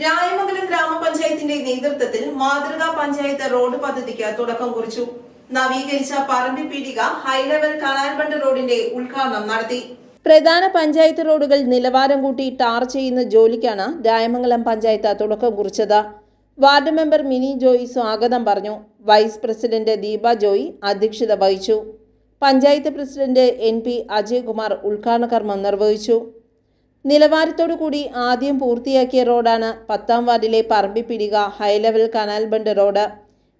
രായമംഗലം ഗ്രാമപഞ്ചായത്തിന്റെ നേതൃത്വത്തിൽ മാതൃകാ പഞ്ചായത്ത് റോഡ് പദ്ധതിക്ക് തുടക്കം കുറിച്ചു. നവീകരിച്ച പറമ്പി പീടിക ഹൈലെവൽ കനാൽ ബണ്ട് റോഡിന്റെ ഉദ്ഘാടനം നടത്തി. പ്രധാന പഞ്ചായത്ത് റോഡുകൾ നിലവാരം കൂട്ടി ടാർ ചെയ്യുന്ന ജോലിക്കാണ് രായമംഗലം പഞ്ചായത്ത് തുടക്കം കുറിച്ചത്. വാർഡ് മെമ്പർ മിനി ജോയി സ്വാഗതം പറഞ്ഞു. വൈസ് പ്രസിഡന്റ് ദീപ ജോയി അധ്യക്ഷത വഹിച്ചു. Panchayat president N P Ajaykumar ഉദ്ഘാടന കർമ്മം നിർവഹിച്ചു. നിലവാരത്തോടു കൂടി ആദ്യം പൂർത്തിയാക്കിയ റോഡാണ് പത്താം വാർഡിലെ Parambippidika high level canal bund road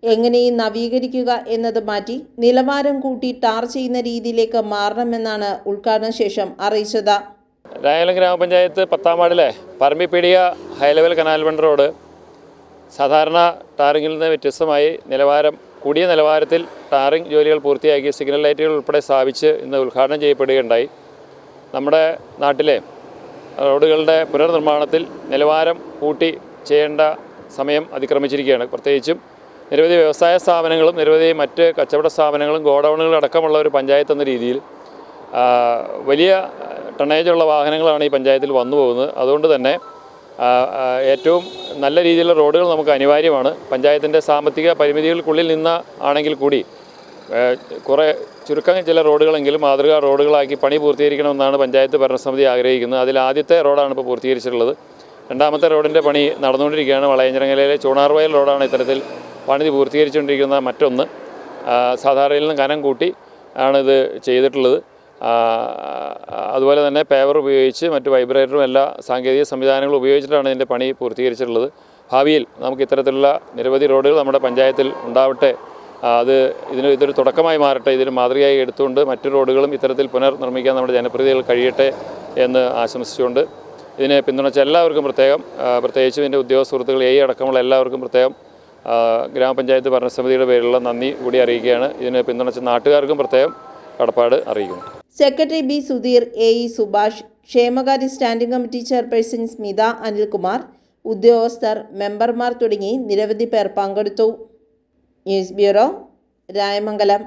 എങ്ങനെയും നവീകരിക്കുക എന്നത് മാറ്റി നിലവാരം കൂട്ടി ടാർ ചെയ്യുന്ന രീതിയിലേക്ക് മാറണമെന്നാണ് ഉദ്ഘാടന ശേഷം അറിയിച്ചത്. രായലം ഗ്രാമപഞ്ചായത്ത് പത്താം വാർഡിലെ Parambippidika high level canal bund road സാധാരണ ടാറിങ്ങിൽ നിന്ന് വ്യത്യസ്തമായി നിലവാരം കൂടിയ നിലവാരത്തിൽ ടാറിംഗ് ജോലികൾ പൂർത്തിയാക്കി സിഗ്നൽ ലൈറ്റുകൾ ഉൾപ്പെടെ സ്ഥാപിച്ച് ഇന്ന് ഉദ്ഘാടനം ചെയ്യപ്പെടുകയുണ്ടായി. നമ്മുടെ നാട്ടിലെ റോഡുകളുടെ പുനർനിർമ്മാണത്തിൽ നിലവാരം കൂട്ടി ചെയ്യേണ്ട സമയം അതിക്രമിച്ചിരിക്കുകയാണ്. പ്രത്യേകിച്ചും നിരവധി വ്യവസായ സ്ഥാപനങ്ങളും നിരവധി മറ്റ് കച്ചവട സ്ഥാപനങ്ങളും ഗോഡൗണുകളും അടക്കമുള്ള ഒരു പഞ്ചായത്ത് എന്ന രീതിയിൽ വലിയ ടണേജുള്ള വാഹനങ്ങളാണ് ഈ പഞ്ചായത്തിൽ വന്നു പോകുന്നത്. അതുകൊണ്ട് തന്നെ ഏറ്റവും നല്ല രീതിയിലുള്ള റോഡുകൾ നമുക്ക് അനിവാര്യമാണ്. പഞ്ചായത്തിന്റെ സാമ്പത്തിക പരിമിതികൾക്കുള്ളിൽ നിന്ന് ആണെങ്കിൽ കൂടി കുറേ ചുരുക്കം ചില റോഡുകളെങ്കിലും മാതൃകാ റോഡുകളാക്കി പണി പൂർത്തീകരിക്കണമെന്നാണ് പഞ്ചായത്ത് ഭരണസമിതി ആഗ്രഹിക്കുന്നത്. അതിൽ ആദ്യത്തെ റോഡാണ് ഇപ്പോൾ പൂർത്തീകരിച്ചിട്ടുള്ളത്. രണ്ടാമത്തെ റോഡിന്റെ പണി നടന്നുകൊണ്ടിരിക്കുകയാണ്. വളയഞ്ചിറങ്ങലയിലെ ചൂണാർവയൽ റോഡാണ് ഇത്തരത്തിൽ പണി പൂർത്തീകരിച്ചുകൊണ്ടിരിക്കുന്ന മറ്റൊന്ന്. സാധാരണയിൽ നിന്ന് കനം കൂട്ടി ആണിത് ചെയ്തിട്ടുള്ളത്. അതുപോലെ തന്നെ പേവർ ഉപയോഗിച്ച് മറ്റ് വൈബ്രേറ്ററും എല്ലാ സാങ്കേതിക സംവിധാനങ്ങളും ഉപയോഗിച്ചിട്ടാണ് ഇതിന്റെ പണി പൂർത്തീകരിച്ചിട്ടുള്ളത്. ഭാവിയിൽ നമുക്ക് ഇത്തരത്തിലുള്ള നിരവധി റോഡുകൾ നമ്മുടെ പഞ്ചായത്തിൽ ഉണ്ടാവട്ടെ അത് ഇതിന് ഇതൊരു തുടക്കമായി മാറട്ടെ. ഇതിന് മാതൃകയായി എടുത്തുകൊണ്ട് മറ്റു റോഡുകളും ഇത്തരത്തിൽ പുനർനിർമ്മിക്കാൻ നമ്മുടെ ജനപ്രതിനിധികൾ കഴിയട്ടെ എന്ന് ആശംസിച്ചുകൊണ്ട് ഇതിനെ പിന്തുണച്ച എല്ലാവർക്കും പ്രത്യേകം പ്രത്യേകിച്ചും ഇതിന്റെ ഉദ്യോഗസ്ഥ സുഹൃത്തുക്കൾ എ അടക്കമുള്ള എല്ലാവർക്കും പ്രത്യേകം ഗ്രാമപഞ്ചായത്ത് ഭരണസമിതിയുടെ പേരിലുള്ള നന്ദി കൂടി അറിയിക്കുകയാണ്. ഇതിനെ പിന്തുണച്ച നാട്ടുകാർക്കും പ്രത്യേകം കടപ്പാട് അറിയിക്കുന്നു. Secretary B Sudheer A E Subhash ക്ഷേമകാര്യ standing committee chairperson Smitha Anilkumar ഉദ്യോഗസ്ഥർ മെമ്പർമാർ തുടങ്ങി നിരവധി പേർ പങ്കെടുത്തു. News bureau Rayamangalam.